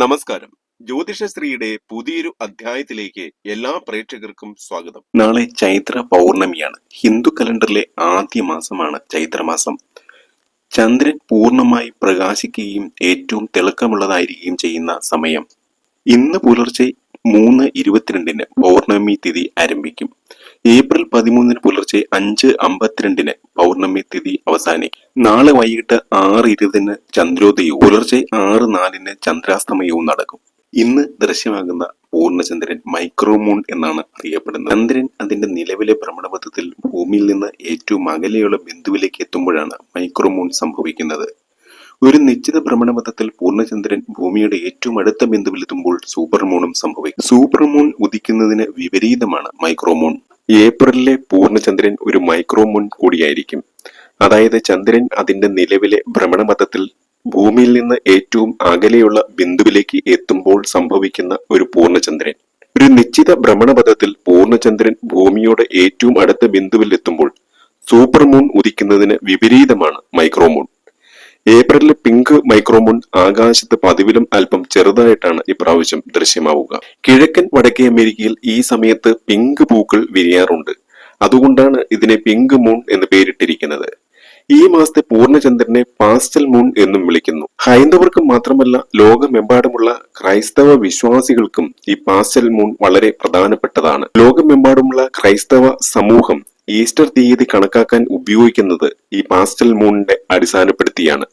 നമസ്കാരം. ജ്യോതിഷ ജ്യോതിഷശ്രീയുടെ പുതിയൊരു അധ്യായത്തിലേക്ക് എല്ലാ പ്രേക്ഷകർക്കും സ്വാഗതം. നാളെ ചൈത്ര പൗർണമിയാണ്. ഹിന്ദു കലണ്ടറിലെ ആദ്യ മാസമാണ് ചൈത്രമാസം ചന്ദ്രൻ പൂർണമായി പ്രകാശിക്കുകയും ഏറ്റവും തിളക്കമുള്ളതായിരിക്കുകയും ചെയ്യുന്ന സമയം. ഇന്ന് പുലർച്ചെ മൂന്ന് ഇരുപത്തിരണ്ടിന് പൗർണമി തിഥി ആരംഭിക്കും. ഏപ്രിൽ പതിമൂന്നിന് പുലർച്ചെ അഞ്ച് അമ്പത്തിരണ്ടിന് പൗർണമി തിഥി അവസാനിക്കും. നാളെ വൈകിട്ട് ആറ് ഇരുപതിന് ചന്ദ്രോദയവും പുലർച്ചെ ആറ് നാലിന് ചന്ദ്രാസ്തമയവും നടക്കും. ഇന്ന് ദൃശ്യമാകുന്ന പൂർണചന്ദ്രൻ മൈക്രോമൂൺ എന്നാണ് അറിയപ്പെടുന്നത്. ചന്ദ്രൻ അതിന്റെ നിലവിലെ ഭ്രമണപഥത്തിൽ ഭൂമിയിൽ നിന്ന് ഏറ്റവും അകലെയുള്ള ബിന്ദുവിലേക്ക് എത്തുമ്പോഴാണ് മൈക്രോമൂൺ സംഭവിക്കുന്നത്. ഒരു നിശ്ചിത ഭ്രമണപഥത്തിൽ പൂർണചന്ദ്രൻ ഭൂമിയുടെ ഏറ്റവും അടുത്ത ബിന്ദുവിലെത്തുമ്പോൾ സൂപ്പർമൂണും സംഭവിക്കും. സൂപ്പർമൂൺ ഉദിക്കുന്നതിന് വിപരീതമാണ് മൈക്രോമൂൺ. ഏപ്രിലിലെ പൂർണചന്ദ്രൻ ഒരു മൈക്രോമൂൺ കൂടിയായിരിക്കും. അതായത് ചന്ദ്രൻ അതിന്റെ നിലവിലെ ഭ്രമണപഥത്തിൽ ഭൂമിയിൽ നിന്ന് ഏറ്റവും അകലെയുള്ള ബിന്ദുവിലേക്ക് എത്തുമ്പോൾ സംഭവിക്കുന്ന ഒരു പൂർണചന്ദ്രൻ. ഒരു നിശ്ചിത ഭ്രമണപഥത്തിൽ പൂർണചന്ദ്രൻ ഭൂമിയോട് ഏറ്റവും അടുത്ത ബിന്ദുവിൽ എത്തുമ്പോൾ സൂപ്പർമൂൺ ഉദിക്കുന്നതിന് വിപരീതമാണ് മൈക്രോമൂൺ. ഏപ്രിലിലെ പിങ്ക് മൈക്രോമൂൺ ആകാശത്ത് പതിവിലും അല്പം ചെറുതായിട്ടാണ് ഇപ്രാവശ്യം ദൃശ്യമാവുക. കിഴക്കൻ വടക്കേ അമേരിക്കയിൽ ഈ സമയത്ത് പിങ്ക് പൂക്കൾ വിരിയാറുണ്ട്. അതുകൊണ്ടാണ് ഇതിനെ പിങ്ക് മൂൺ എന്ന് പേരിട്ടിരിക്കുന്നത്. ഈ മാസത്തെ പൂർണചന്ദ്രനെ പാസ്റ്റൽ മൂൺ എന്നും വിളിക്കുന്നു. ഹൈന്ദവർക്കും മാത്രമല്ല ലോകമെമ്പാടുമുള്ള ക്രൈസ്തവ വിശ്വാസികൾക്കും ഈ പാസ്റ്റൽ മൂൺ വളരെ പ്രധാനപ്പെട്ടതാണ്. ലോകമെമ്പാടുമുള്ള ക്രൈസ്തവ സമൂഹം ഈസ്റ്റർ തീയതി കണക്കാക്കാൻ ഉപയോഗിക്കുന്നത് ഈ പാസ്റ്റൽ മൂണിനെ അടിസ്ഥാനപ്പെടുത്തിയാണ്.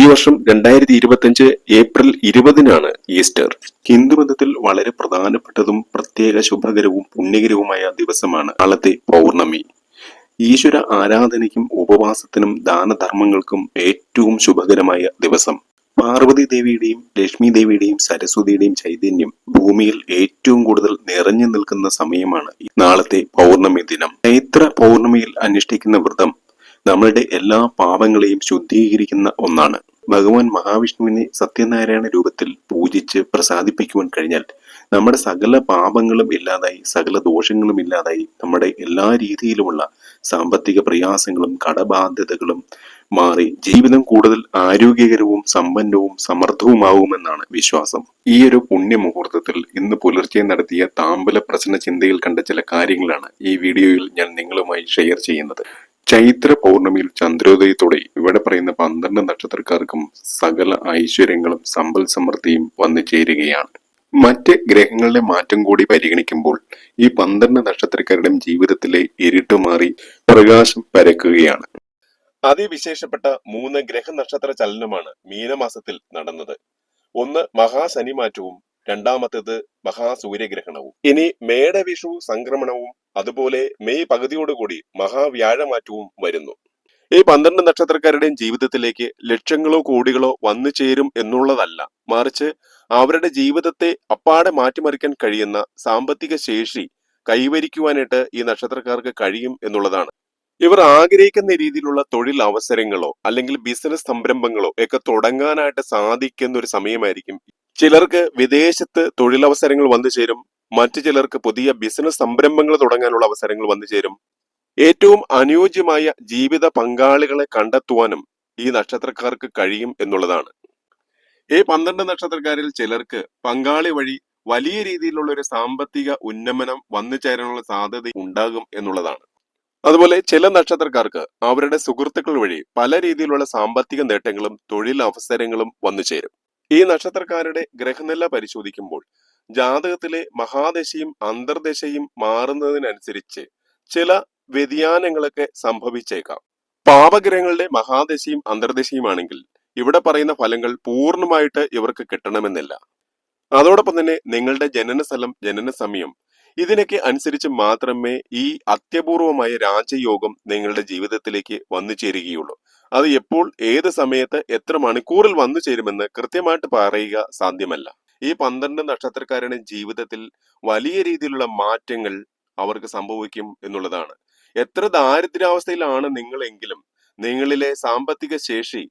ഈ വർഷം രണ്ടായിരത്തി ഇരുപത്തിയഞ്ച് ഏപ്രിൽ ഇരുപതിനാണ് ഈസ്റ്റർ. ഹിന്ദുമതത്തിൽ വളരെ പ്രധാനപ്പെട്ടതും പ്രത്യേക ശുഭകരവും പുണ്യകരവുമായ ദിവസമാണ് നാളത്തെ പൗർണമി. ഈശ്വര ആരാധനയ്ക്കും ഉപവാസത്തിനും ദാനധർമ്മങ്ങൾക്കും ഏറ്റവും ശുഭകരമായ ദിവസം. പാർവതി ദേവിയുടെയും ലക്ഷ്മി ദേവിയുടെയും സരസ്വതിയുടെയും ചൈതന്യം ഭൂമിയിൽ ഏറ്റവും കൂടുതൽ നിറഞ്ഞു നിൽക്കുന്ന സമയമാണ് നാളത്തെ പൗർണമി ദിനം. ചൈത്ര പൗർണമിയിൽ അനുഷ്ഠിക്കുന്ന വ്രതം നമ്മളുടെ എല്ലാ പാപങ്ങളെയും ശുദ്ധീകരിക്കുന്ന ഒന്നാണ്. ഭഗവാൻ മഹാവിഷ്ണുവിനെ സത്യനാരായണ രൂപത്തിൽ പൂജിച്ച് പ്രസാദിപ്പിക്കുവാൻ കഴിഞ്ഞാൽ നമ്മുടെ സകല പാപങ്ങളും ഇല്ലാതായി സകല ദോഷങ്ങളും ഇല്ലാതായി നമ്മുടെ എല്ലാ രീതിയിലുമുള്ള സാമ്പത്തിക പ്രയാസങ്ങളും കടബാധ്യതകളും മാറി ജീവിതം കൂടുതൽ ആരോഗ്യകരവും സമ്പന്നവും സമർത്ഥവുമാവുമെന്നാണ് വിശ്വാസം. ഈ ഒരു പുണ്യമുഹൂർത്തത്തിൽ ഇന്ന് പുലർച്ചെ നടത്തിയ താമ്പല പ്രശ്ന ചിന്തയിൽ കണ്ട ചില കാര്യങ്ങളാണ് ഈ വീഡിയോയിൽ ഞാൻ നിങ്ങളുമായി ഷെയർ ചെയ്യുന്നത്. ചൈത്ര പൗർണമിയിൽ ചന്ദ്രോദയത്തോടെ ഇവിടെ പറയുന്ന പന്ത്രണ്ട് നക്ഷത്രക്കാർക്കും സകല ഐശ്വര്യങ്ങളും സമ്പൽ സമൃദ്ധിയും വന്നു ചേരുകയാണ്. മറ്റ് ഗ്രഹങ്ങളുടെ മാറ്റം കൂടി പരിഗണിക്കുമ്പോൾ ഈ പന്ത്രണ്ട് നക്ഷത്രക്കാരുടെയും ജീവിതത്തിലെ ഇരുട്ട് മാറി പ്രകാശം പരക്കുകയാണ്. അതിവിശേഷപ്പെട്ട മൂന്ന് ഗ്രഹ നക്ഷത്ര ചലനമാണ് മീനമാസത്തിൽ നടന്നത്. ഒന്ന് മഹാശനിമാറ്റവും രണ്ടാമത്തേത് മഹാസൂര്യഗ്രഹണവും. ഇനി മേടവിഷു സംക്രമണവും അതുപോലെ മെയ് പകുതിയോടുകൂടി മഹാവ്യാഴമാറ്റവും വരുന്നു. ഈ പന്ത്രണ്ട് നക്ഷത്രക്കാരുടെയും ജീവിതത്തിലേക്ക് ലക്ഷങ്ങളോ കോടികളോ വന്നു ചേരും എന്നുള്ളതല്ല. മറിച്ച് അവരുടെ ജീവിതത്തെ അപ്പാടെ മാറ്റിമറിക്കാൻ കഴിയുന്ന സാമ്പത്തിക ശേഷി കൈവരിക്കുവാനായിട്ട് ഈ നക്ഷത്രക്കാർക്ക് കഴിയും എന്നുള്ളതാണ്. ഇവർ ആഗ്രഹിക്കുന്ന രീതിയിലുള്ള തൊഴിൽ അവസരങ്ങളോ അല്ലെങ്കിൽ ബിസിനസ് സംരംഭങ്ങളോ ഒക്കെ തുടങ്ങാനായിട്ട് സാധിക്കുന്ന ഒരു സമയമായിരിക്കും. ചിലർക്ക് വിദേശത്ത് തൊഴിലവസരങ്ങൾ വന്നു ചേരും. മറ്റു ചിലർക്ക് പുതിയ ബിസിനസ് സംരംഭങ്ങൾ തുടങ്ങാനുള്ള അവസരങ്ങൾ വന്നു ചേരും. ഏറ്റവും അനുയോജ്യമായ ജീവിത പങ്കാളികളെ കണ്ടെത്തുവാനും ഈ നക്ഷത്രക്കാർക്ക് കഴിയും എന്നുള്ളതാണ്. ഈ പന്ത്രണ്ട് നക്ഷത്രക്കാരിൽ ചിലർക്ക് പങ്കാളി വഴി വലിയ രീതിയിലുള്ള ഒരു സാമ്പത്തിക ഉന്നമനം വന്നു ചേരാനുള്ള സാധ്യത ഉണ്ടാകും എന്നുള്ളതാണ്. അതുപോലെ ചില നക്ഷത്രക്കാർക്ക് അവരുടെ സുഹൃത്തുക്കൾ വഴി പല രീതിയിലുള്ള സാമ്പത്തിക നേട്ടങ്ങളും തൊഴിൽ അവസരങ്ങളും വന്നു ചേരും. ഈ നക്ഷത്രക്കാരുടെ ഗ്രഹനില പരിശോധിക്കുമ്പോൾ ജാതകത്തിലെ മഹാദശയും അന്തർദശയും മാറുന്നതിനനുസരിച്ച് ചില വ്യതിയാനങ്ങളൊക്കെ സംഭവിച്ചേക്കാം. പാപഗ്രഹങ്ങളുടെ മഹാദശയും അന്തർദശയുമാണെങ്കിൽ ഇവിടെ പറയുന്ന ഫലങ്ങൾ പൂർണമായിട്ട് ഇവർക്ക് കിട്ടണമെന്നില്ല. അതോടൊപ്പം തന്നെ നിങ്ങളുടെ ജനന സ്ഥലം ജനന സമയം ഇതിനൊക്കെ അനുസരിച്ച് മാത്രമേ ഈ അത്യപൂർവമായ രാജയോഗം നിങ്ങളുടെ ജീവിതത്തിലേക്ക് വന്നു ചേരുകയുള്ളൂ. അത് എപ്പോൾ ഏത് സമയത്ത് എത്ര മണിക്കൂറിൽ വന്നു ചേരുമെന്ന് കൃത്യമായിട്ട് പറയുക സാധ്യമല്ല. ഈ പന്ത്രണ്ട് നക്ഷത്രക്കാരുടെ ജീവിതത്തിൽ വലിയ രീതിയിലുള്ള മാറ്റങ്ങൾ അവർക്ക് സംഭവിക്കും എന്നുള്ളതാണ്. എത്ര ദാരിദ്ര്യാവസ്ഥയിലാണ് നിങ്ങളെങ്കിലും നിങ്ങളിലെ സാമ്പത്തിക ശേഷി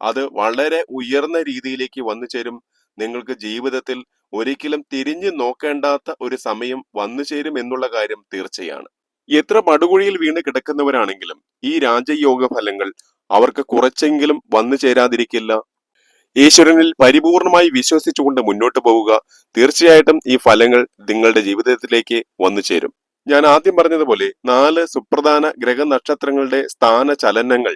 അത് വളരെ ഉയർന്ന രീതിയിലേക്ക് വന്നു ചേരും. നിങ്ങൾക്ക് ജീവിതത്തിൽ ഒരിക്കലും തിരിഞ്ഞു നോക്കേണ്ടാത്ത ഒരു സമയം വന്നു ചേരും എന്നുള്ള കാര്യം തീർച്ചയാണ്. എത്ര പടുകുഴിയിൽ വീണ് കിടക്കുന്നവരാണെങ്കിലും ഈ രാജയോഗ ഫലങ്ങൾ അവർക്ക് കുറച്ചെങ്കിലും വന്നു ചേരാതിരിക്കില്ല. ഈശ്വരനിൽ പരിപൂർണമായി വിശ്വസിച്ചുകൊണ്ട് മുന്നോട്ട് പോവുക തീർച്ചയായിട്ടും ഈ ഫലങ്ങൾ നിങ്ങളുടെ ജീവിതത്തിലേക്ക് വന്നു ചേരും. ഞാൻ ആദ്യം പറഞ്ഞതുപോലെ നാല് സുപ്രധാന ഗ്രഹനക്ഷത്രങ്ങളുടെ സ്ഥാന ചലനങ്ങൾ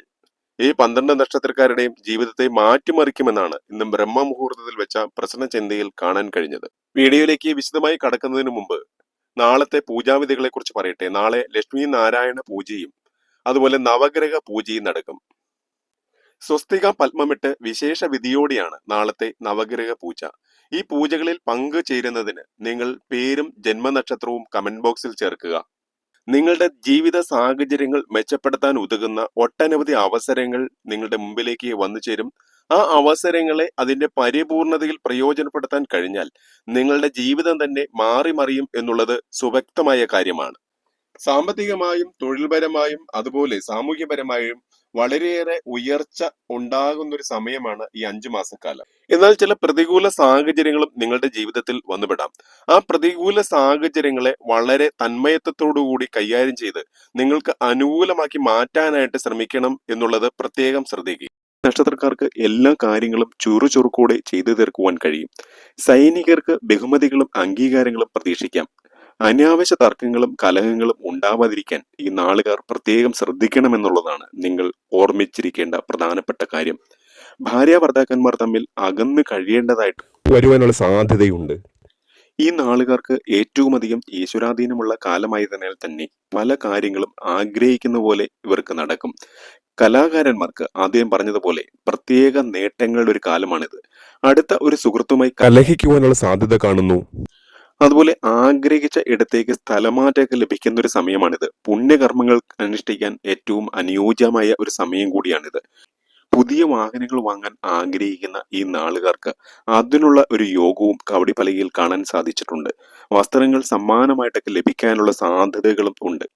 ഈ പന്ത്രണ്ട് നക്ഷത്രക്കാരുടെയും ജീവിതത്തെ മാറ്റിമറിക്കുമെന്നാണ് ഇന്ന് ബ്രഹ്മമുഹൂർത്തത്തിൽ വെച്ച പ്രശ്ന ചിന്തയിൽ കാണാൻ കഴിഞ്ഞത്. വീഡിയോയിലേക്ക് വിശദമായി കടക്കുന്നതിന് മുമ്പ് നാളത്തെ പൂജാവിധികളെ കുറിച്ച് പറയട്ടെ. നാളെ ലക്ഷ്മി നാരായണ പൂജയും അതുപോലെ നവഗ്രഹ പൂജയും നടക്കും. സ്വസ്തിക പത്മമിട്ട് വിശേഷ വിധിയോടെയാണ് നാളത്തെ നവഗ്രഹ പൂജ. ഈ പൂജകളിൽ പങ്കു ചേരുന്നതിന് നിങ്ങൾ പേരും ജന്മനക്ഷത്രവും കമന്റ് ബോക്സിൽ ചേർക്കുക. നിങ്ങളുടെ ജീവിത സാഹചര്യങ്ങൾ മെച്ചപ്പെടുത്താൻ ഉതകുന്ന ഒട്ടനവധി അവസരങ്ങൾ നിങ്ങളുടെ മുമ്പിലേക്ക് വന്നു ചേരും. ആ അവസരങ്ങളെ അതിന്റെ പരിപൂർണതയിൽ പ്രയോജനപ്പെടുത്താൻ കഴിഞ്ഞാൽ നിങ്ങളുടെ ജീവിതം തന്നെ മാറി മറിയും എന്നുള്ളത് സുവ്യക്തമായ കാര്യമാണ്. സാമ്പത്തികമായും തൊഴിൽപരമായും അതുപോലെ സാമൂഹ്യപരമായും വളരെയേറെ ഉയർച്ച ഉണ്ടാകുന്ന ഒരു സമയമാണ് ഈ അഞ്ചു മാസക്കാലം. എന്നാൽ ചില പ്രതികൂല സാഹചര്യങ്ങളും നിങ്ങളുടെ ജീവിതത്തിൽ വന്നുപെടാം ആ പ്രതികൂല സാഹചര്യങ്ങളെ വളരെ തന്മയത്വത്തോടുകൂടി കൈകാര്യം ചെയ്ത് നിങ്ങൾക്ക് അനുകൂലമാക്കി മാറ്റാനായിട്ട് ശ്രമിക്കണം എന്നുള്ളത് പ്രത്യേകം ശ്രദ്ധിക്കുക. നക്ഷത്രക്കാർക്ക് എല്ലാ കാര്യങ്ങളും ചുറുചുറുക്കോടെ ചെയ്തു തീർക്കുവാൻ കഴിയും. സൈനികർക്ക് ബഹുമതികളും അംഗീകാരങ്ങളും പ്രതീക്ഷിക്കാം. അനാവശ്യ തർക്കങ്ങളും കലഹങ്ങളും ഉണ്ടാവാതിരിക്കാൻ ഈ നാളുകാർ പ്രത്യേകം ശ്രദ്ധിക്കണമെന്നുള്ളതാണ് നിങ്ങൾ ഓർമ്മിച്ചിരിക്കേണ്ട പ്രധാനപ്പെട്ട കാര്യം. ഭാര്യ ഭർത്താക്കന്മാർ തമ്മിൽ അകന്നു കഴിയേണ്ടതായിട്ട് വരുവാനുള്ള സാധ്യതയുണ്ട്. ഈ നാളുകാർക്ക് ഏറ്റവും അധികം ഈശ്വരാധീനമുള്ള കാലമായതിനാൽ തന്നെ പല കാര്യങ്ങളും ആഗ്രഹിക്കുന്ന പോലെ ഇവർക്ക് നടക്കും. കലാകാരന്മാർക്ക് ആദ്യം പറഞ്ഞതുപോലെ പ്രത്യേക നേട്ടങ്ങളുടെ ഒരു കാലമാണിത്. അടുത്ത ഒരു സുഹൃത്തുമായി കല കലഹിക്കുവാനുള്ള സാധ്യത കാണുന്നു. അതുപോലെ ആഗ്രഹിച്ച ഇടത്തേക്ക് സ്ഥലമാറ്റമൊക്കെ ലഭിക്കുന്ന ഒരു സമയമാണിത്. പുണ്യകർമ്മങ്ങൾ അനുഷ്ഠിക്കാൻ ഏറ്റവും അനുയോജ്യമായ ഒരു സമയം കൂടിയാണിത്. പുതിയ വാഹനങ്ങൾ വാങ്ങാൻ ആഗ്രഹിക്കുന്ന ഈ നാളുകാർക്ക് അതിനുള്ള ഒരു യോഗവും കവടി പലകയിൽ കാണാൻ സാധിച്ചിട്ടുണ്ട്. വസ്ത്രങ്ങൾ സമ്മാനമായിട്ടൊക്കെ ലഭിക്കാനുള്ള സാധ്യതകളും ഉണ്ട്.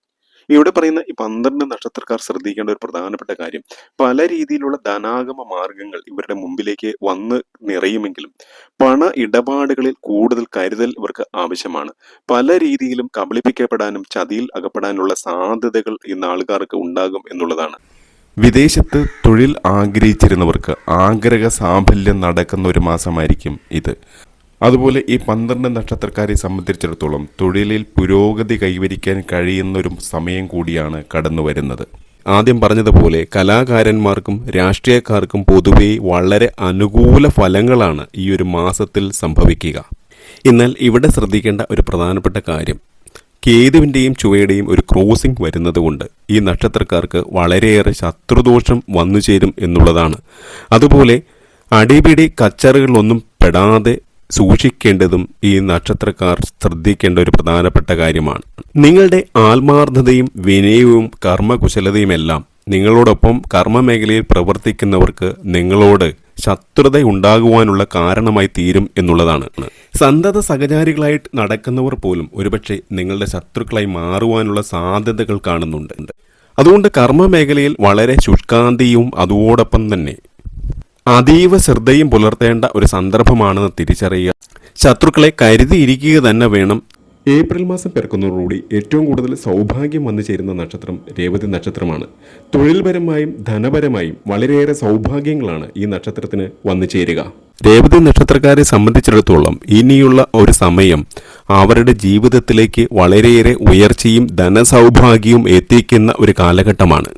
ഇവിടെ പറയുന്ന ഈ പന്ത്രണ്ട് നക്ഷത്രക്കാർ ശ്രദ്ധിക്കേണ്ട ഒരു പ്രധാനപ്പെട്ട കാര്യം പല രീതിയിലുള്ള ധനാഗമ മാർഗങ്ങൾ ഇവരുടെ മുമ്പിലേക്ക് വന്ന് നിറയുമെങ്കിലും പണ ഇടപാടുകളിൽ കൂടുതൽ കരുതൽ ഇവർക്ക് ആവശ്യമാണ്. പല രീതിയിലും കബളിപ്പിക്കപ്പെടാനും ചതിയിൽ അകപ്പെടാനുള്ള സാധ്യതകൾ ഇന്ന് ആൾക്കാർക്ക് ഉണ്ടാകും എന്നുള്ളതാണ്. വിദേശത്ത് തൊഴിൽ ആഗ്രഹിച്ചിരുന്നവർക്ക് ആഗ്രഹ സാഫല്യം നടക്കുന്ന ഒരു മാസമായിരിക്കും ഇത്. അതുപോലെ ഈ പന്ത്രണ്ട് നക്ഷത്രക്കാരെ സംബന്ധിച്ചിടത്തോളം തൊഴിലിൽ പുരോഗതി കൈവരിക്കാൻ കഴിയുന്ന ഒരു സമയം കൂടിയാണ് കടന്നു വരുന്നത്. ആദ്യം പറഞ്ഞതുപോലെ കലാകാരന്മാർക്കും രാഷ്ട്രീയക്കാർക്കും പൊതുവെ വളരെ അനുകൂല ഫലങ്ങളാണ് ഈ ഒരു മാസത്തിൽ സംഭവിക്കുക. എന്നാൽ ഇവിടെ ശ്രദ്ധിക്കേണ്ട ഒരു പ്രധാനപ്പെട്ട കാര്യം കേതുവിന്റെയും ചുവയുടെയും ഒരു ക്രോസിംഗ് വരുന്നതുകൊണ്ട് ഈ നക്ഷത്രക്കാർക്ക് വളരെയേറെ ശത്രുദോഷം വന്നു ചേരും എന്നുള്ളതാണ്. അതുപോലെ അടിപിടി കച്ചറുകളൊന്നും പെടാതെ സൂക്ഷിക്കേണ്ടതും ഈ നക്ഷത്രക്കാർ ശ്രദ്ധിക്കേണ്ട ഒരു പ്രധാനപ്പെട്ട കാര്യമാണ്. നിങ്ങളുടെ ആത്മാർത്ഥതയും വിനയവും കർമ്മകുശലതയുമെല്ലാം നിങ്ങളോടൊപ്പം കർമ്മമേഖലയിൽ പ്രവർത്തിക്കുന്നവർക്ക് നിങ്ങളോട് ശത്രുത ഉണ്ടാകുവാനുള്ള കാരണമായി തീരും എന്നുള്ളതാണ്. സന്തത സഹചാരികളായിട്ട് നടക്കുന്നവർ പോലും ഒരുപക്ഷെ നിങ്ങളുടെ ശത്രുക്കളായി മാറുവാനുള്ള സാധ്യതകൾ കാണുന്നുണ്ട്. അതുകൊണ്ട് കർമ്മമേഖലയിൽ വളരെ ശുഷ്കാന്തിയും അതോടൊപ്പം തന്നെ അതീവ ശ്രദ്ധയും പുലർത്തേണ്ട ഒരു സന്ദർഭമാണെന്ന് തിരിച്ചറിയുക. ശത്രുക്കളെ കരുതിയിരിക്കുക തന്നെ വേണം. ഏപ്രിൽ മാസം പിറക്കുന്നതോടുകൂടി ഏറ്റവും കൂടുതൽ സൗഭാഗ്യം വന്നു ചേരുന്ന നക്ഷത്രം രേവതി നക്ഷത്രമാണ്. തൊഴിൽപരമായും ധനപരമായും വളരെയേറെ സൗഭാഗ്യങ്ങളാണ് ഈ നക്ഷത്രത്തിന് വന്നു ചേരുക. രേവതി നക്ഷത്രക്കാരെ സംബന്ധിച്ചിടത്തോളം ഇനിയുള്ള ഒരു സമയം അവരുടെ ജീവിതത്തിലേക്ക് വളരെയേറെ ഉയർച്ചയും ധനസൗഭാഗ്യവും എത്തിക്കുന്ന ഒരു കാലഘട്ടമാണ്.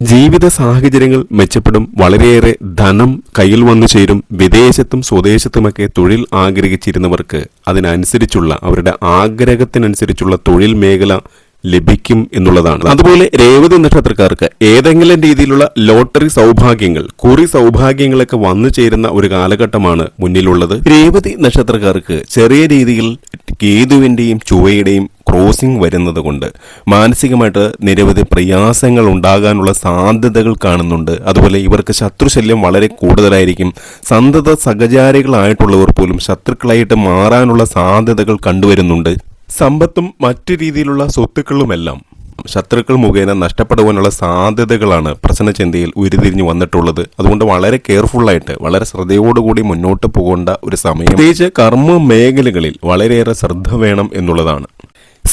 ജീവിത സാഹചര്യങ്ങൾ മെച്ചപ്പെടും. വളരെയേറെ ധനം കയ്യിൽ വന്നു ചേരും. വിദേശത്തും സ്വദേശത്തുമൊക്കെ തൊഴിൽ ആഗ്രഹിച്ചിരുന്നവർക്ക് അതിനനുസരിച്ചുള്ള അവരുടെ ആഗ്രഹത്തിനനുസരിച്ചുള്ള തൊഴിൽ മേഖല ലഭിക്കും എന്നുള്ളതാണ്. അതുപോലെ രേവതി നക്ഷത്രക്കാർക്ക് ഏതെങ്കിലും രീതിയിലുള്ള ലോട്ടറി സൗഭാഗ്യങ്ങൾ കുറി സൗഭാഗ്യങ്ങളൊക്കെ വന്നു ചേരുന്ന ഒരു കാലഘട്ടമാണ് മുന്നിലുള്ളത്. രേവതി നക്ഷത്രക്കാർക്ക് ചെറിയ രീതിയിൽ കേതുവിന്റെയും ചുവയുടെയും ക്രോസിംഗ് വരുന്നത് കൊണ്ട് മാനസികമായിട്ട് നിരവധി പ്രയാസങ്ങൾ ഉണ്ടാകാനുള്ള സാധ്യതകൾ കാണുന്നുണ്ട്. അതുപോലെ ഇവർക്ക് ശത്രുശല്യം വളരെ കൂടുതലായിരിക്കും. സന്തത സഹചാരികളായിട്ടുള്ളവർ പോലും ശത്രുക്കളായിട്ട് മാറാനുള്ള സാധ്യതകൾ കണ്ടുവരുന്നുണ്ട്. സമ്പത്തും മറ്റു രീതിയിലുള്ള സ്വത്തുക്കളുമെല്ലാം ശത്രുക്കൾ മുഖേന നഷ്ടപ്പെടുവാനുള്ള സാധ്യതകളാണ് പ്രശ്നചിന്തയിൽ ഉരുതിരിഞ്ഞു വന്നിട്ടുള്ളത്. അതുകൊണ്ട് വളരെ കെയർഫുള്ളായിട്ട് വളരെ ശ്രദ്ധയോടുകൂടി മുന്നോട്ട് പോകേണ്ട ഒരു സമയം. പ്രത്യേകിച്ച് കർമ്മ മേഖലകളിൽ വളരെയേറെ ശ്രദ്ധ വേണം എന്നുള്ളതാണ്.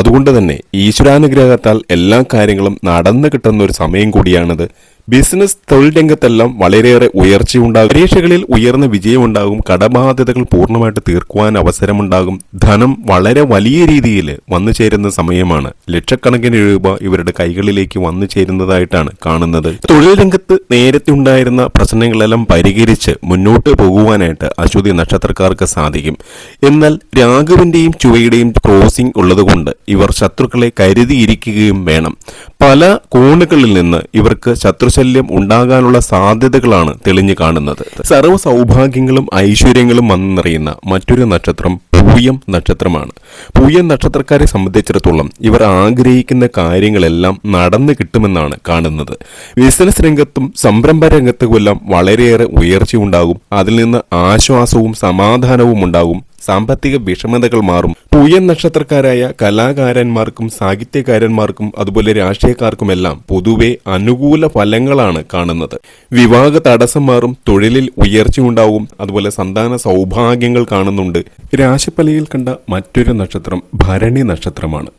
അതുകൊണ്ട് തന്നെ ഈശ്വരാനുഗ്രഹത്താൽ എല്ലാ കാര്യങ്ങളും നടന്നു കിട്ടുന്ന ഒരു സമയം കൂടിയാണിത്. ബിസിനസ് തൊഴിൽ രംഗത്തെല്ലാം വളരെയേറെ ഉയർച്ചയുണ്ടാകും. പരീക്ഷകളിൽ ഉയർന്ന വിജയമുണ്ടാകും. കടബാധ്യതകൾ പൂർണമായിട്ട് തീർക്കുവാൻ അവസരമുണ്ടാകും. ധനം വളരെ വലിയ രീതിയിൽ വന്നു ചേരുന്ന സമയമാണ്. ലക്ഷക്കണക്കിന് രൂപ ഇവരുടെ കൈകളിലേക്ക് വന്നു ചേരുന്നതായിട്ടാണ് കാണുന്നത്. തൊഴിൽ രംഗത്ത് നേരത്തെ ഉണ്ടായിരുന്ന പ്രശ്നങ്ങളെല്ലാം പരിഹരിച്ച് മുന്നോട്ട് പോകുവാനായിട്ട് അശ്വതി നക്ഷത്രക്കാർക്ക് സാധിക്കും. എന്നാൽ രാഘുവിന്റെയും ചുവയുടെയും ക്രോസിംഗ് ഉള്ളതുകൊണ്ട് ഇവർ ശത്രുക്കളെ കരുതിയിരിക്കുകയും വേണം. പല കോണുകളിൽ നിന്ന് ഇവർക്ക് ശത്രുശല്യം ഉണ്ടാകാനുള്ള സാധ്യതകളാണ് തെളിഞ്ഞു കാണുന്നത്. സർവ സൗഭാഗ്യങ്ങളും ഐശ്വര്യങ്ങളും വന്നു നിറയുന്ന മറ്റൊരു നക്ഷത്രം പൂയം നക്ഷത്രമാണ്. പൂയം നക്ഷത്രക്കാരെ സംബന്ധിച്ചിടത്തോളം ഇവർ ആഗ്രഹിക്കുന്ന കാര്യങ്ങളെല്ലാം നടന്നു കിട്ടുമെന്നാണ് കാണുന്നത്. ബിസിനസ് രംഗത്തും സംരംഭ രംഗത്തുമെല്ലാം വളരെയേറെ ഉയർച്ചയുണ്ടാകും. അതിൽ നിന്ന് ആശ്വാസവും സമാധാനവും ഉണ്ടാകും സാമ്പത്തിക വിഷമതകൾ മാറും. പൂയൻ നക്ഷത്രക്കാരായ കലാകാരന്മാർക്കും സാഹിത്യകാരന്മാർക്കും അതുപോലെ രാഷ്ട്രീയക്കാർക്കുമെല്ലാം പൊതുവെ അനുകൂല ഫലങ്ങളാണ് കാണുന്നത്. വിവാഹ തടസ്സം മാറും തൊഴിലിൽ ഉയർച്ചയുണ്ടാവും അതുപോലെ സന്താന സൗഭാഗ്യങ്ങൾ കാണുന്നുണ്ട്. രാശിപ്പലയിൽ കണ്ട മറ്റൊരു നക്ഷത്രം ഭരണി നക്ഷത്രമാണ്.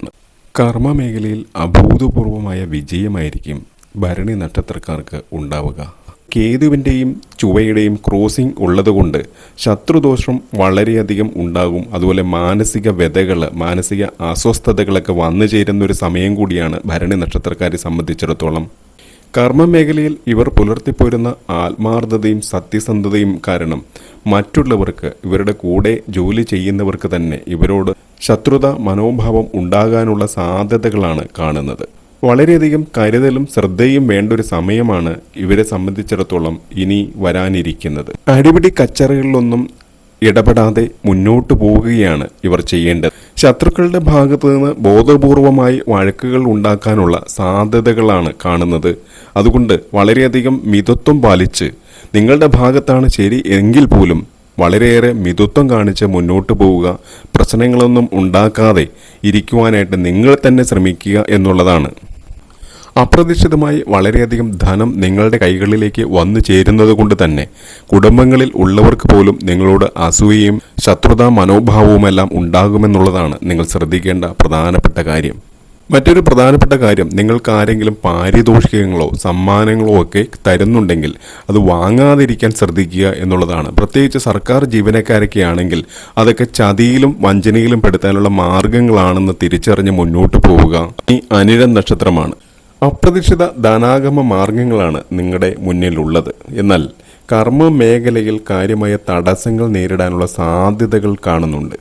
കർമ്മ മേഖലയിൽ അഭൂതപൂർവമായ വിജയമായിരിക്കും ഭരണി നക്ഷത്രക്കാർക്ക് ഉണ്ടാവുക. കേതുവിന്റെയും ചുവയുടെയും ക്രോസിംഗ് ഉള്ളതുകൊണ്ട് ശത്രുദോഷം വളരെയധികം ഉണ്ടാകും. അതുപോലെ മാനസിക വ്യതകൾ മാനസിക അസ്വസ്ഥതകളൊക്കെ വന്നു ചേരുന്ന ഒരു സമയം കൂടിയാണ് ഭരണി നക്ഷത്രക്കാരെ സംബന്ധിച്ചിടത്തോളം. കർമ്മ മേഖലയിൽ ഇവർ പുലർത്തിപ്പോരുന്ന ആത്മാർത്ഥതയും സത്യസന്ധതയും കാരണം മറ്റുള്ളവർക്ക് ഇവരുടെ കൂടെ ജോലി ചെയ്യുന്നവർക്ക് തന്നെ ഇവരോട് ശത്രുത മനോഭാവം ഉണ്ടാകാനുള്ള സാധ്യതകളാണ് കാണുന്നത്. വളരെയധികം കരുതലും ശ്രദ്ധയും വേണ്ട ഒരു സമയമാണ് ഇവരെ സംബന്ധിച്ചിടത്തോളം ഇനി വരാനിരിക്കുന്നത്. അടിപിടി കച്ചറകളിലൊന്നും ഇടപെടാതെ മുന്നോട്ട് പോവുകയാണ് ഇവർ ചെയ്യേണ്ടത്. ശത്രുക്കളുടെ ഭാഗത്തു നിന്ന് ബോധപൂർവമായി വഴക്കുകൾ ഉണ്ടാക്കാനുള്ള സാധ്യതകളാണ് കാണുന്നത്. അതുകൊണ്ട് വളരെയധികം മിതത്വം പാലിച്ച് നിങ്ങളുടെ ഭാഗത്താണ് ശരി എങ്കിൽ പോലും വളരെയേറെ മിതത്വം കാണിച്ച് മുന്നോട്ട് പോവുക പ്രശ്നങ്ങളൊന്നും ഉണ്ടാക്കാതെ ഇരിക്കുവാനായിട്ട് നിങ്ങൾ തന്നെ ശ്രമിക്കുക എന്നുള്ളതാണ്. അപ്രതീക്ഷിതമായി വളരെയധികം ധനം നിങ്ങളുടെ കൈകളിലേക്ക് വന്നു ചേരുന്നത് കൊണ്ട് തന്നെ കുടുംബങ്ങളിൽ ഉള്ളവർക്ക് പോലും നിങ്ങളോട് അസൂയയും ശത്രുതാ മനോഭാവവുമെല്ലാം ഉണ്ടാകുമെന്നുള്ളതാണ് നിങ്ങൾ ശ്രദ്ധിക്കേണ്ട പ്രധാനപ്പെട്ട കാര്യം. മറ്റൊരു പ്രധാനപ്പെട്ട കാര്യം നിങ്ങൾക്ക് ആരെങ്കിലും പാരിതോഷികങ്ങളോ സമ്മാനങ്ങളോ ഒക്കെ തരുന്നുണ്ടെങ്കിൽ അത് വാങ്ങാതിരിക്കാൻ ശ്രദ്ധിക്കുക എന്നുള്ളതാണ്. പ്രത്യേകിച്ച് സർക്കാർ ജീവനക്കാരൊക്കെ ആണെങ്കിൽ അതൊക്കെ ചതിയിലും വഞ്ചനയിലും പെടുത്താനുള്ള മാർഗങ്ങളാണെന്ന് തിരിച്ചറിഞ്ഞ് മുന്നോട്ട് പോവുക ഈ അനിഴം നക്ഷത്രമാണ്. അപ്രതീക്ഷിത ദാനാഗമ മാർഗങ്ങളാണ് നിങ്ങളുടെ മുന്നിലുള്ളത്. എന്നാൽ കർമ്മ മേഖലയിൽ കാര്യമായ തടസ്സങ്ങൾ നേരിടാനുള്ള സാധ്യതകൾ കാണുന്നുണ്ട്.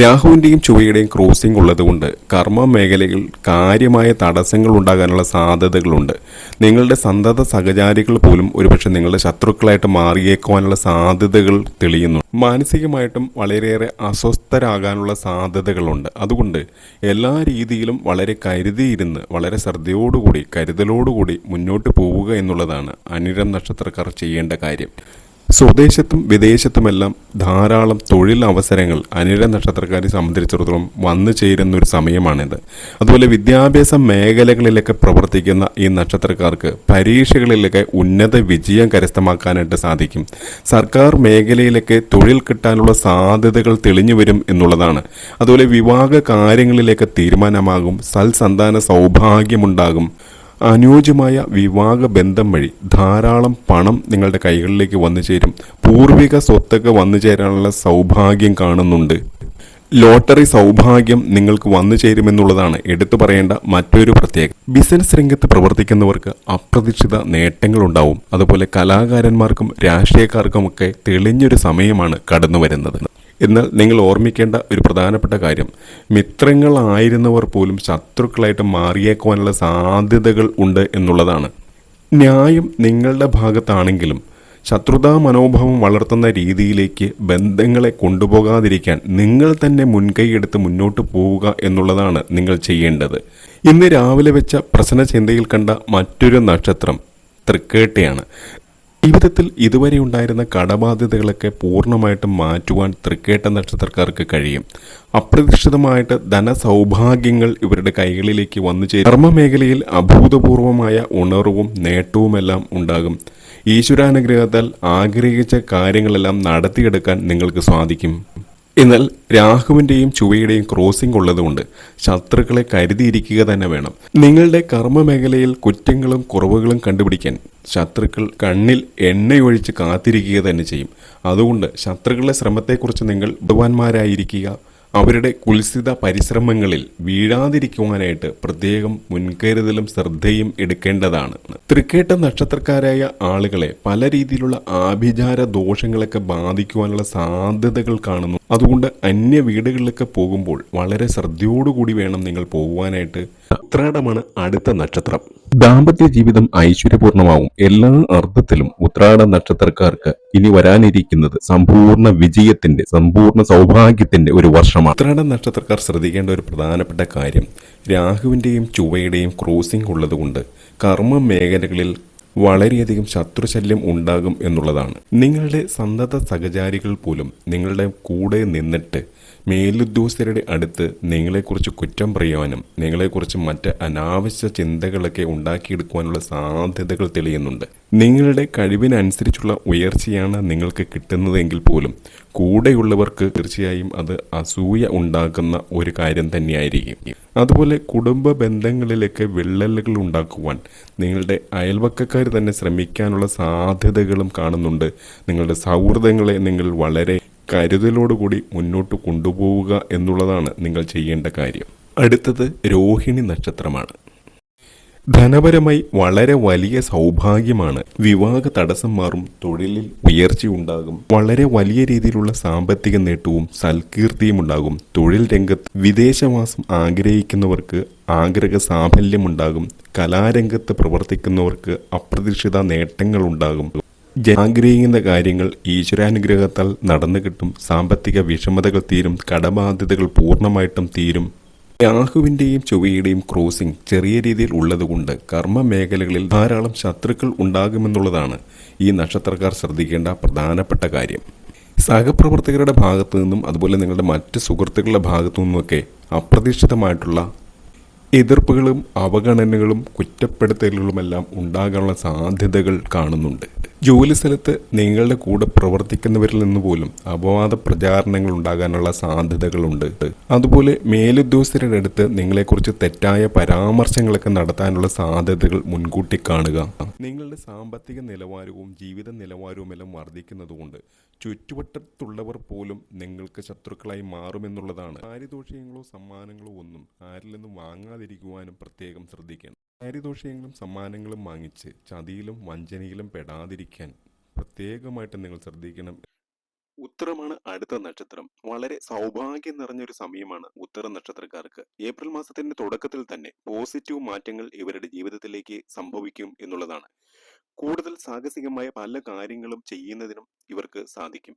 രാഹുവിന്റെയും ചൊവ്വയുടെയും ക്രോസിംഗ് ഉള്ളതുകൊണ്ട് കർമ്മ മേഖലയിൽ കാര്യമായ തടസ്സങ്ങൾ ഉണ്ടാകാനുള്ള സാധ്യതകളുണ്ട്. നിങ്ങളുടെ സന്തത സഹചാരികൾ പോലും ഒരുപക്ഷെ നിങ്ങളുടെ ശത്രുക്കളായിട്ട് മാറിയേക്കുവാനുള്ള സാധ്യതകൾ തെളിയുന്നു മാനസികമായിട്ടും വളരെയേറെ അസ്വസ്ഥരാകാനുള്ള സാധ്യതകളുണ്ട്. അതുകൊണ്ട് എല്ലാ രീതിയിലും വളരെ കരുതിയിരുന്ന് വളരെ ശ്രദ്ധയോടുകൂടി കരുതലോടുകൂടി മുന്നോട്ട് പോവുക എന്നുള്ളതാണ് അനിരം നക്ഷത്രക്കാർ ചെയ്യേണ്ട കാര്യം. സ്വദേശത്തും വിദേശത്തുമെല്ലാം ധാരാളം തൊഴിൽ അവസരങ്ങൾ അനിഴ നക്ഷത്രക്കാരെ സംബന്ധിച്ചിടത്തോളം വന്നു ചേരുന്ന ഒരു സമയമാണിത്. അതുപോലെ വിദ്യാഭ്യാസ മേഖലകളിലൊക്കെ പ്രവർത്തിക്കുന്ന ഈ നക്ഷത്രക്കാർക്ക് പരീക്ഷകളിലൊക്കെ ഉന്നത വിജയം കരസ്ഥമാക്കാനായിട്ട് സാധിക്കും. സർക്കാർ മേഖലയിലൊക്കെ തൊഴിൽ കിട്ടാനുള്ള സാധ്യതകൾ തെളിഞ്ഞു വരും എന്നുള്ളതാണ്. അതുപോലെ വിവാഹ കാര്യങ്ങളിലേക്ക് തീരുമാനമാകും സൽസന്താന സൗഭാഗ്യമുണ്ടാകും. അനുയോജ്യമായ വിവാഹ ബന്ധം വഴി ധാരാളം പണം നിങ്ങളുടെ കൈകളിലേക്ക് വന്നു ചേരും. പൂർവിക സ്വത്തൊക്കെ വന്നു ചേരാനുള്ള സൗഭാഗ്യം കാണുന്നുണ്ട്. ലോട്ടറി സൗഭാഗ്യം നിങ്ങൾക്ക് വന്നു ചേരുമെന്നുള്ളതാണ് എടുത്തു പറയേണ്ട മറ്റൊരു പ്രത്യേകത. ബിസിനസ് രംഗത്ത് പ്രവർത്തിക്കുന്നവർക്ക് അപ്രതീക്ഷിത നേട്ടങ്ങൾ നേട്ടങ്ങളുണ്ടാവും. അതുപോലെ കലാകാരന്മാർക്കും രാഷ്ട്രീയക്കാർക്കും രാഷ്ട്രീയക്കാർക്കുമൊക്കെ തെളിഞ്ഞൊരു സമയമാണ് കടന്നു വരുന്നത് എന്നാൽ നിങ്ങൾ ഓർമ്മിക്കേണ്ട ഒരു പ്രധാനപ്പെട്ട കാര്യം. മിത്രങ്ങളായിരുന്നവർ പോലും ശത്രുക്കളായിട്ട് മാറിയേക്കുവാനുള്ള സാധ്യതകൾ ഉണ്ട് എന്നുള്ളതാണ്. ന്യായം നിങ്ങളുടെ ഭാഗത്താണെങ്കിലും ശത്രുതാ മനോഭാവം വളർത്തുന്ന രീതിയിലേക്ക് ബന്ധങ്ങളെ കൊണ്ടുപോകാതിരിക്കാൻ നിങ്ങൾ തന്നെ മുൻകൈയെടുത്ത് മുന്നോട്ട് പോവുക എന്നുള്ളതാണ് നിങ്ങൾ ചെയ്യേണ്ടത്. ഇന്ന് രാവിലെ വെച്ച പ്രശ്നചിന്തയിൽ കണ്ട മറ്റൊരു നക്ഷത്രം തൃക്കേട്ടയാണ്. ജീവിതത്തിൽ ഇതുവരെ ഉണ്ടായിരുന്ന കടബാധ്യതകളൊക്കെ പൂർണമായിട്ടും മാറ്റുവാൻ തൃക്കേട്ട നക്ഷത്രക്കാർക്ക് കഴിയും. അപ്രതീക്ഷിതമായിട്ട് ധനസൗഭാഗ്യങ്ങൾ ഇവരുടെ കൈകളിലേക്ക് വന്നു ചേരും. കർമ്മമേഖലയിൽ അഭൂതപൂർവമായ ഉണർവും നേട്ടവുമെല്ലാം ഉണ്ടാകും. ഈശ്വരാനുഗ്രഹത്താൽ ആഗ്രഹിച്ച കാര്യങ്ങളെല്ലാം നടത്തിയെടുക്കാൻ നിങ്ങൾക്ക് സാധിക്കും. എന്നാൽ രാഹുവിന്റെയും ചുവയുടെയും ക്രോസിംഗ് ഉള്ളതുകൊണ്ട് ശത്രുക്കളെ കരുതിയിരിക്കുക തന്നെ വേണം. നിങ്ങളുടെ കർമ്മ മേഖലയിൽ കുറ്റങ്ങളും കുറവുകളും കണ്ടുപിടിക്കാൻ ശത്രുക്കൾ കണ്ണിൽ എണ്ണയൊഴിച്ച് കാത്തിരിക്കുക തന്നെ ചെയ്യും. അതുകൊണ്ട് ശത്രുക്കളുടെ ശ്രമത്തെക്കുറിച്ച് നിങ്ങൾ ബുധവാന്മാരായിരിക്കുക അവരുടെ കുൽസിത പരിശ്രമങ്ങളിൽ വീഴാതിരിക്കുവാനായിട്ട് പ്രത്യേകം മുൻകരുതലും ശ്രദ്ധയും എടുക്കേണ്ടതാണ്. തൃക്കേട്ട നക്ഷത്രക്കാരായ ആളുകളെ പല രീതിയിലുള്ള ആഭിചാര ദോഷങ്ങളൊക്കെ ബാധിക്കുവാനുള്ള സാധ്യതകൾ കാണുന്നു. അതുകൊണ്ട് അന്യ വീടുകളിലൊക്കെ പോകുമ്പോൾ വളരെ ശ്രദ്ധയോടുകൂടി വേണം നിങ്ങൾ പോകുവാനായിട്ട്. ഉത്രാടമാണ് അടുത്ത നക്ഷത്രം. ദാമ്പത്യ ജീവിതം ഐശ്വര്യപൂർണമാവും. എല്ലാ അർത്ഥത്തിലും ഉത്രാട നക്ഷത്രക്കാർക്ക് ഇനി വരാനിരിക്കുന്നത് സമ്പൂർണ വിജയത്തിന്റെ സമ്പൂർണ സൗഭാഗ്യത്തിന്റെ ഒരു വർഷമാണ്. ഉത്രാട നക്ഷത്രക്കാർ ശ്രദ്ധിക്കേണ്ട ഒരു പ്രധാനപ്പെട്ട കാര്യം രാഹുവിന്റെയും ചുവയുടെയും ക്രോസിംഗ് ഉള്ളതുകൊണ്ട് കർമ്മ മേഖലകളിൽ വളരെയധികം ശത്രുശല്യം ഉണ്ടാകും എന്നുള്ളതാണ്. നിങ്ങളുടെ സന്തത സഹചാരികൾ പോലും നിങ്ങളുടെ കൂടെ നിന്നിട്ട് മേലുദ്യോഗസ്ഥരുടെ അടുത്ത് നിങ്ങളെക്കുറിച്ച് കുറ്റം പറയുവാനും നിങ്ങളെക്കുറിച്ച് മറ്റ് അനാവശ്യ ചിന്തകളൊക്കെ ഉണ്ടാക്കിയെടുക്കുവാനുള്ള സാധ്യതകൾ തെളിയുന്നുണ്ട്. നിങ്ങളുടെ കഴിവിനനുസരിച്ചുള്ള ഉയർച്ചയാണ് നിങ്ങൾക്ക് കിട്ടുന്നതെങ്കിൽ പോലും കൂടെയുള്ളവർക്ക് തീർച്ചയായും അത് അസൂയ ഉണ്ടാക്കുന്ന ഒരു കാര്യം തന്നെയായിരിക്കും. അതുപോലെ കുടുംബ ബന്ധങ്ങളിലൊക്കെ വിള്ളലുകൾ ഉണ്ടാക്കുവാൻ നിങ്ങളുടെ അയൽവക്കക്കാർ തന്നെ ശ്രമിക്കാനുള്ള സാധ്യതകളും കാണുന്നുണ്ട്. നിങ്ങളുടെ സൗഹൃദങ്ങളെ നിങ്ങൾ വളരെ കരുതലോടുകൂടി മുന്നോട്ട് കൊണ്ടുപോവുക എന്നുള്ളതാണ് നിങ്ങൾ ചെയ്യേണ്ട കാര്യം. അടുത്തത് രോഹിണി നക്ഷത്രമാണ്. ധനപരമായി വളരെ വലിയ സൗഭാഗ്യമാണ് വിവാഹ തടസ്സം മാറും തൊഴിലിൽ ഉയർച്ചയുണ്ടാകും വളരെ വലിയ രീതിയിലുള്ള സാമ്പത്തിക നേട്ടവും സൽകീർത്തിയും ഉണ്ടാകും തൊഴിൽ രംഗത്ത് വിദേശവാസം ആഗ്രഹിക്കുന്നവർക്ക് ആഗ്രഹ സാഫല്യമുണ്ടാകും കലാരംഗത്ത് പ്രവർത്തിക്കുന്നവർക്ക് അപ്രതീക്ഷിത നേട്ടങ്ങളുണ്ടാകും ആഗ്രഹിക്കുന്ന കാര്യങ്ങൾ ഈശ്വരാനുഗ്രഹത്താൽ നടന്നു കിട്ടും. സാമ്പത്തിക വിഷമതകൾ തീരും. കടബാധ്യതകൾ പൂർണമായിട്ടും തീരും. രാഹുവിന്റെയും ചൊവ്വയുടെയും ക്രോസിംഗ് ചെറിയ രീതിയിൽ ഉള്ളതുകൊണ്ട് കർമ്മ മേഖലകളിൽ ധാരാളം ശത്രുക്കൾ ഉണ്ടാകുമെന്നുള്ളതാണ് ഈ നക്ഷത്രക്കാർ ശ്രദ്ധിക്കേണ്ട പ്രധാനപ്പെട്ട കാര്യം. സഹപ്രവർത്തകരുടെ ഭാഗത്തു നിന്നും അതുപോലെ നിങ്ങളുടെ മറ്റ് സുഹൃത്തുക്കളുടെ ഭാഗത്തു നിന്നുമൊക്കെ അപ്രതീക്ഷിതമായിട്ടുള്ള എതിർപ്പുകളും അവഗണനകളും കുറ്റപ്പെടുത്തലുകളുമെല്ലാം ഉണ്ടാകാനുള്ള സാധ്യതകൾ കാണുന്നുണ്ട്. ജോലി സ്ഥലത്ത് നിങ്ങളുടെ കൂടെ പ്രവർത്തിക്കുന്നവരിൽ നിന്ന് പോലും അപവാദ പ്രചാരണങ്ങൾ ഉണ്ടാകാനുള്ള സാധ്യതകളുണ്ട്. അതുപോലെ മേലുദ്യോഗസ്ഥരുടെ അടുത്ത് നിങ്ങളെക്കുറിച്ച് തെറ്റായ പരാമർശങ്ങളൊക്കെ നടത്താനുള്ള സാധ്യതകൾ മുൻകൂട്ടി കാണുക. നിങ്ങളുടെ സാമ്പത്തിക നിലവാരവും ജീവിത നിലവാരവും എല്ലാം വർദ്ധിക്കുന്നതുകൊണ്ട് ചുറ്റുവട്ടത്തുള്ളവർ പോലും നിങ്ങൾക്ക് ശത്രുക്കളായി മാറുമെന്നുള്ളതാണ്. പാരിതോഷികങ്ങളോ സമ്മാനങ്ങളോ ഒന്നും ആരിൽ നിന്നും വാങ്ങാതിരിക്കുവാനും പ്രത്യേകം ശ്രദ്ധിക്കണം. പാരിതോഷികങ്ങളും സമ്മാനങ്ങളും വാങ്ങിച്ച് ചതിയിലും വഞ്ചനയിലും പെടാതിരിക്കാൻ പ്രത്യേകമായിട്ട് നിങ്ങൾ ശ്രദ്ധിക്കണം. ഉത്തരമാണ് അടുത്ത നക്ഷത്രം. വളരെ സൗഭാഗ്യം നിറഞ്ഞൊരു സമയമാണ് ഉത്തര നക്ഷത്രക്കാർക്ക്. ഏപ്രിൽ മാസത്തിന്റെ തുടക്കത്തിൽ തന്നെ പോസിറ്റീവ് മാറ്റങ്ങൾ ഇവരുടെ ജീവിതത്തിലേക്ക് സംഭവിക്കും എന്നുള്ളതാണ്. കൂടുതൽ സാഹസികമായ പല കാര്യങ്ങളും ചെയ്യുന്നതിനും ഇവർക്ക് സാധിക്കും.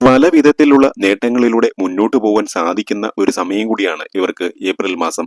പല വിധത്തിലുള്ള നേട്ടങ്ങളിലൂടെ മുന്നോട്ട് പോകാൻ സാധിക്കുന്ന ഒരു സമയം കൂടിയാണ് ഇവർക്ക് ഏപ്രിൽ മാസം.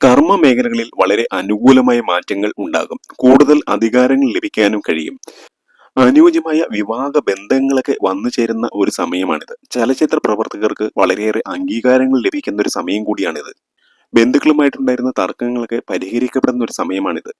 കർമ്മ മേഖലകളിൽ വളരെ അനുകൂലമായ മാറ്റങ്ങൾ ഉണ്ടാകും. കൂടുതൽ അധികാരങ്ങൾ ലഭിക്കാനും കഴിയും. അനുയോജ്യമായ വിവാഹ ബന്ധങ്ങളൊക്കെ വന്നു ചേരുന്ന ഒരു സമയമാണിത്. ചലച്ചിത്ര പ്രവർത്തകർക്ക് വളരെയേറെ അംഗീകാരങ്ങൾ ലഭിക്കുന്ന ഒരു സമയം കൂടിയാണിത്. ബന്ധുക്കളുമായിട്ടുണ്ടായിരുന്ന തർക്കങ്ങളൊക്കെ പരിഹരിക്കപ്പെടുന്ന ഒരു സമയമാണിത്.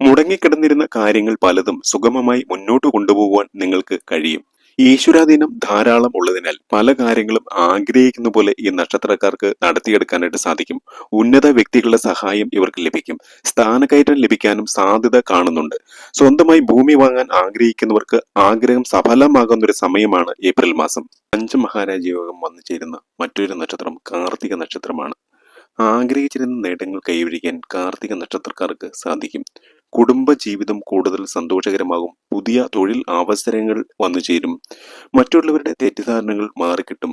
മുടങ്ങിക്കിടന്നിരുന്ന കാര്യങ്ങൾ പലതും സുഗമമായി മുന്നോട്ട് കൊണ്ടുപോകുവാൻ നിങ്ങൾക്ക് കഴിയും. ഈശ്വരാധീനം ധാരാളം ഉള്ളതിനാൽ പല കാര്യങ്ങളും ആഗ്രഹിക്കുന്ന പോലെ ഈ നക്ഷത്രക്കാർക്ക് നടത്തിയെടുക്കാനായിട്ട് സാധിക്കും. ഉന്നത വ്യക്തികളുടെ സഹായം ഇവർക്ക് ലഭിക്കും. സ്ഥാനക്കയറ്റം ലഭിക്കാനും സാധ്യത കാണുന്നുണ്ട്. സ്വന്തമായി ഭൂമി വാങ്ങാൻ ആഗ്രഹിക്കുന്നവർക്ക് ആഗ്രഹം സഫലമാകുന്ന ഒരു സമയമാണ് ഏപ്രിൽ മാസം. അഞ്ച് യോഗം വന്നു ചേരുന്ന മറ്റൊരു നക്ഷത്രം കാർത്തിക നക്ഷത്രമാണ്. ആഗ്രഹിച്ചിരുന്ന നേട്ടങ്ങൾ കൈവരിക്കാൻ കാർത്തിക നക്ഷത്രക്കാർക്ക് സാധിക്കും. കുടുംബ ജീവിതം കൂടുതൽ സന്തോഷകരമാകും. പുതിയ തൊഴിൽ അവസരങ്ങൾ വന്നു ചേരും മറ്റുള്ളവരുടെ തെറ്റിദ്ധാരണകൾ മാറിക്കിട്ടും.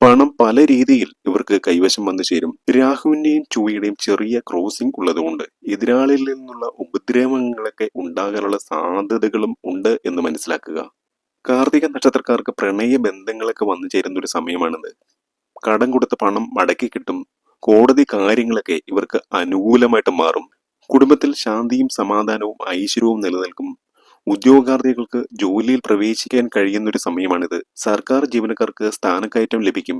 പണം പല രീതിയിൽ ഇവർക്ക് കൈവശം വന്നു ചേരും. രാഹുവിന്റെയും ചുവയുടെയും ചെറിയ ക്രോസിംഗ് ഉള്ളതുകൊണ്ട് എതിരാളിയിൽ നിന്നുള്ള ഉപദ്രവങ്ങളൊക്കെ ഉണ്ടാകാനുള്ള സാധ്യതകളും ഉണ്ട് എന്ന് മനസ്സിലാക്കുക. കാർത്തിക നക്ഷത്രക്കാർക്ക് പ്രണയ ബന്ധങ്ങളൊക്കെ വന്നു ചേരുന്ന ഒരു സമയമാണിത്. കടം കൊടുത്ത പണം മടക്കി കിട്ടും. കോടതി കാര്യങ്ങളൊക്കെ ഇവർക്ക് അനുകൂലമായിട്ട് മാറും. കുടുംബത്തിൽ ശാന്തിയും സമാധാനവും ഐശ്വര്യവും നിലനിൽക്കും. ഉദ്യോഗാർത്ഥികൾക്ക് ജോലിയിൽ പ്രവേശിക്കാൻ കഴിയുന്നൊരു സമയമാണിത്. സർക്കാർ ജീവനക്കാർക്ക് സ്ഥാനക്കയറ്റം ലഭിക്കും.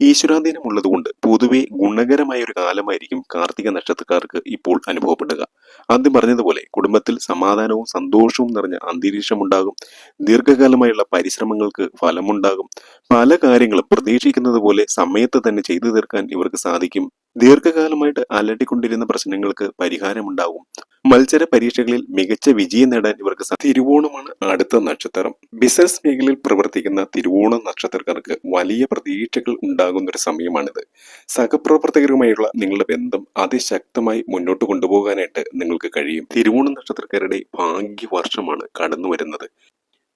ഈശ്വരാധീനം ഉള്ളതുകൊണ്ട് പൊതുവെ ഗുണകരമായ ഒരു കാലമായിരിക്കും കാർത്തിക നക്ഷത്രക്കാർക്ക് ഇപ്പോൾ അനുഭവപ്പെടുക. ആദ്യം പറഞ്ഞതുപോലെ കുടുംബത്തിൽ സമാധാനവും സന്തോഷവും നിറഞ്ഞ അന്തരീക്ഷം ഉണ്ടാകും ദീർഘകാലമായുള്ള പരിശ്രമങ്ങൾക്ക് ഫലമുണ്ടാകും. പല കാര്യങ്ങളും പ്രതീക്ഷിക്കുന്നത് പോലെ സമയത്ത് തന്നെ ചെയ്തു തീർക്കാൻ ഇവർക്ക് സാധിക്കും. ദീർഘകാലമായിട്ട് അലട്ടിക്കൊണ്ടിരുന്ന പ്രശ്നങ്ങൾക്ക് പരിഹാരമുണ്ടാകും. മത്സര പരീക്ഷകളിൽ മികച്ച വിജയം നേടാൻ ഇവർക്ക് തിരുവോണമാണ് അടുത്ത നക്ഷത്രം. ബിസിനസ് മേഖലയിൽ പ്രവർത്തിക്കുന്ന തിരുവോണ നക്ഷത്രക്കാർക്ക് വലിയ പ്രതീക്ഷകൾ ഉണ്ടാകുന്ന ഒരു സമയമാണിത്. സഹപ്രവർത്തകരുമായുള്ള നിങ്ങളുടെ ബന്ധം അതിശക്തമായി മുന്നോട്ട് കൊണ്ടുപോകാനായിട്ട് നിങ്ങൾക്ക് കഴിയും. തിരുവോണ നക്ഷത്രക്കാരുടെ ഭാഗ്യവർഷമാണ് കടന്നു വരുന്നത്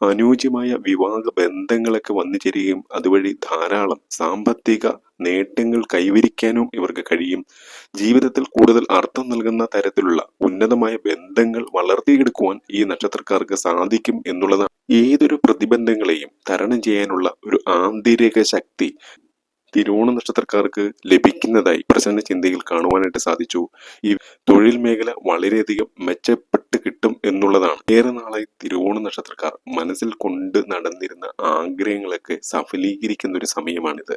അനുയോജ്യമായ വിവാഹ ബന്ധങ്ങളൊക്കെ വന്നു ചേരുകയും അതുവഴി ധാരാളം സാമ്പത്തിക നേട്ടങ്ങൾ കൈവരിക്കാനും ഇവർക്ക് കഴിയും. ജീവിതത്തിൽ കൂടുതൽ അർത്ഥം നൽകുന്ന തരത്തിലുള്ള ഉന്നതമായ ബന്ധങ്ങൾ വളർത്തിയെടുക്കുവാൻ ഈ നക്ഷത്രക്കാർക്ക് സാധിക്കും എന്നുള്ളതാണ്. ഏതൊരു പ്രതിബന്ധങ്ങളെയും തരണം ചെയ്യാനുള്ള ഒരു ആന്തരിക ശക്തി തിരുവോണ നക്ഷത്രക്കാർക്ക് ലഭിക്കുന്നതായി പ്രസന്ന ചിന്തയിൽ കാണുവാനായിട്ട് സാധിച്ചു. ഈ തൊഴിൽ മേഖല വളരെയധികം മെച്ചപ്പെട്ട് കിട്ടും എന്നുള്ളതാണ്. ഏറെ നാളായി തിരുവോണ നക്ഷത്രക്കാർ മനസ്സിൽ കൊണ്ട് നടന്നിരുന്ന ആഗ്രഹങ്ങളൊക്കെ സഫലീകരിക്കുന്ന ഒരു സമയമാണിത്.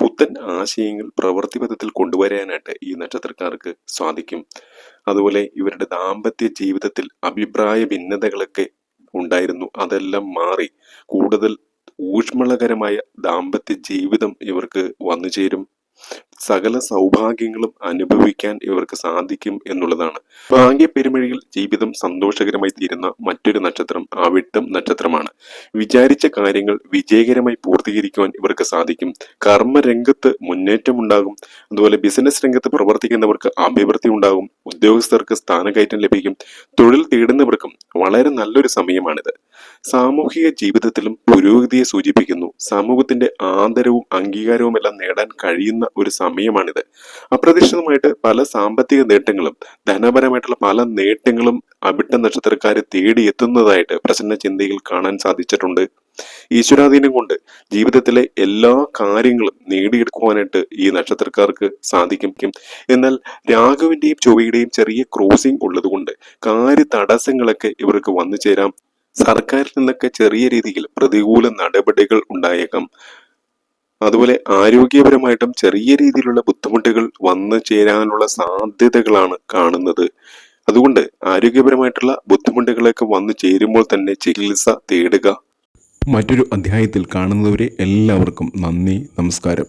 പുത്തൻ ആശയങ്ങൾ പ്രവൃത്തിപഥത്തിൽ കൊണ്ടുവരാനായിട്ട് ഈ നക്ഷത്രക്കാർക്ക് സാധിക്കും. അതുപോലെ ഇവരുടെ ദാമ്പത്യ ജീവിതത്തിൽ അഭിപ്രായ ഭിന്നതകളൊക്കെ ഉണ്ടായിരുന്നു. അതെല്ലാം മാറി കൂടുതൽ ഊഷ്മളകരമായ ദാമ്പത്യ ജീവിതം ഇവർക്ക് വന്നു ചേരും. സകല സൗഭാഗ്യങ്ങളും അനുഭവിക്കാൻ ഇവർക്ക് സാധിക്കും എന്നുള്ളതാണ്. ഭാഗ്യ പെരുമഴിയിൽ ജീവിതം സന്തോഷകരമായി തീരുന്ന മറ്റൊരു നക്ഷത്രം അവിട്ടം നക്ഷത്രമാണ്. വിചാരിച്ച കാര്യങ്ങൾ വിജയകരമായി പൂർത്തീകരിക്കുവാൻ ഇവർക്ക് സാധിക്കും. കർമ്മരംഗത്ത് മുന്നേറ്റമുണ്ടാകും. അതുപോലെ ബിസിനസ് രംഗത്ത് പ്രവർത്തിക്കുന്നവർക്ക് അഭിവൃദ്ധി ഉണ്ടാകും. ഉദ്യോഗസ്ഥർക്ക് സ്ഥാനക്കയറ്റം ലഭിക്കും. തൊഴിൽ തേടുന്നവർക്കും വളരെ നല്ലൊരു സമയമാണിത്. സാമൂഹിക ജീവിതത്തിലും പുരോഗതിയെ സൂചിപ്പിക്കുന്നു. സമൂഹത്തിന്റെ ആദരവും അംഗീകാരവും എല്ലാം നേടാൻ കഴിയുന്ന ഒരു സമയമാണിത്. അപ്രതീക്ഷിതമായിട്ട് പല സാമ്പത്തിക നേട്ടങ്ങളും ധനപരമായിട്ടുള്ള പല നേട്ടങ്ങളും അവിട്ട നക്ഷത്രക്കാരെ തേടി എത്തുന്നതായിട്ട് പ്രസന്ന ചിന്തയിൽ കാണാൻ സാധിച്ചിട്ടുണ്ട്. ഈശ്വരാധീനം കൊണ്ട് ജീവിതത്തിലെ എല്ലാ കാര്യങ്ങളും നേടിയെടുക്കുവാനായിട്ട് ഈ നക്ഷത്രക്കാർക്ക് സാധിക്കും. എന്നാൽ രാഘവിന്റെയും ചൊവ്വയുടെയും ചെറിയ ക്രോസിംഗ് ഉള്ളതുകൊണ്ട് കാര്യ തടസ്സങ്ങളൊക്കെ ഇവർക്ക് വന്നു ചേരാം സർക്കാരിൽ നിന്നൊക്കെ ചെറിയ രീതിയിൽ പ്രതികൂല നടപടികൾ ഉണ്ടായേക്കാം. അതുപോലെ ആരോഗ്യപരമായിട്ടും ചെറിയ രീതിയിലുള്ള ബുദ്ധിമുട്ടുകൾ വന്നു ചേരാനുള്ള സാധ്യതകളാണ് കാണുന്നത്. അതുകൊണ്ട് ആരോഗ്യപരമായിട്ടുള്ള ബുദ്ധിമുട്ടുകളൊക്കെ വന്നു ചേരുമ്പോൾ തന്നെ ചികിത്സ തേടുക. മറ്റൊരു അധ്യായത്തിൽ കാണുന്നവരെ എല്ലാവർക്കും നന്ദി നമസ്കാരം.